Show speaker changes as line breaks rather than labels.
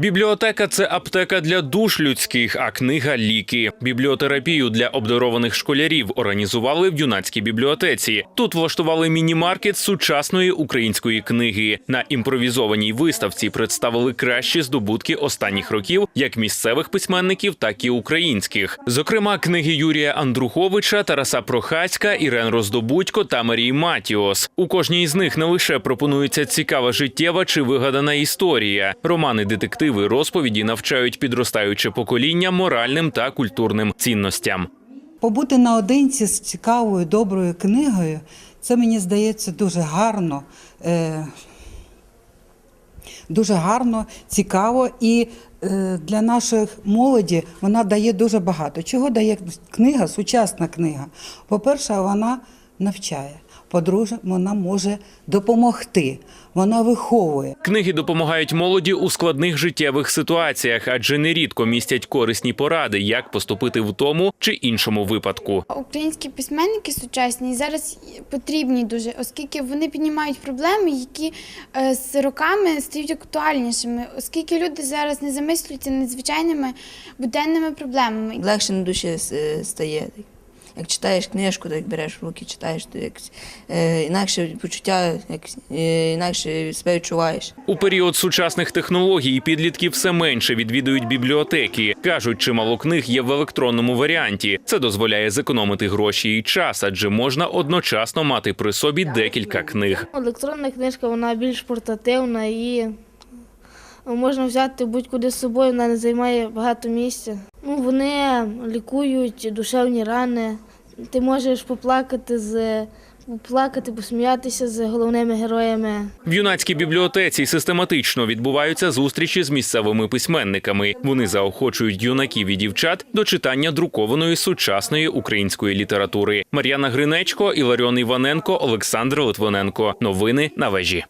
Бібліотека це аптека для душ людських, а книга ліки. Бібліотерапію для обдарованих школярів організували в юнацькій бібліотеці. Тут влаштували міні-маркет сучасної української книги. На імпровізованій виставці представили кращі здобутки останніх років, як місцевих письменників, так і українських. Зокрема, книги Юрія Андруховича, Тараса Прохацька, Ірен Роздобудько та Марії Матіос. У кожній з них не лише пропонується цікава життєва чи вигадана історія. Романи, детективи, розповіді навчають підростаюче покоління моральним та культурним цінностям.
Побути наодинці з цікавою, доброю книгою, це мені здається дуже гарно, е, дуже гарно, цікаво і е, для нашої молоді вона дає дуже багато. Чого дає книга, сучасна книга? По-перше, вона навчає. По-друге, вона може допомогти, вона виховує.
Книги допомагають молоді у складних життєвих ситуаціях, адже нерідко містять корисні поради, як поступити в тому чи іншому випадку.
Українські письменники сучасні зараз потрібні дуже, оскільки вони піднімають проблеми, які е, з роками стають актуальнішими, оскільки люди зараз не замислюються над звичайними буденними проблемами.
легше на душі е, стає. Як читаєш книжку, так береш в руки, читаєш, то якось е, інакше почуття, якось, е, інакше себе відчуваєш.
У період сучасних технологій підлітки все менше відвідують бібліотеки. кажуть, чимало книг є в електронному варіанті. Це дозволяє зекономити гроші і час, адже можна одночасно мати при собі декілька книг.
Електронна книжка вона більш портативна і можна взяти будь-куди з собою, вона не займає багато місця. Вони лікують душевні рани. Ти можеш поплакати з поплакати, посміятися з головними героями.
В юнацькій бібліотеці систематично відбуваються зустрічі з місцевими письменниками. Вони заохочують юнаків і дівчат до читання друкованої сучасної української літератури. Мар'яна Гринечко, Іларіон Іваненко, Олександр Литвиненко. Новини на вежі.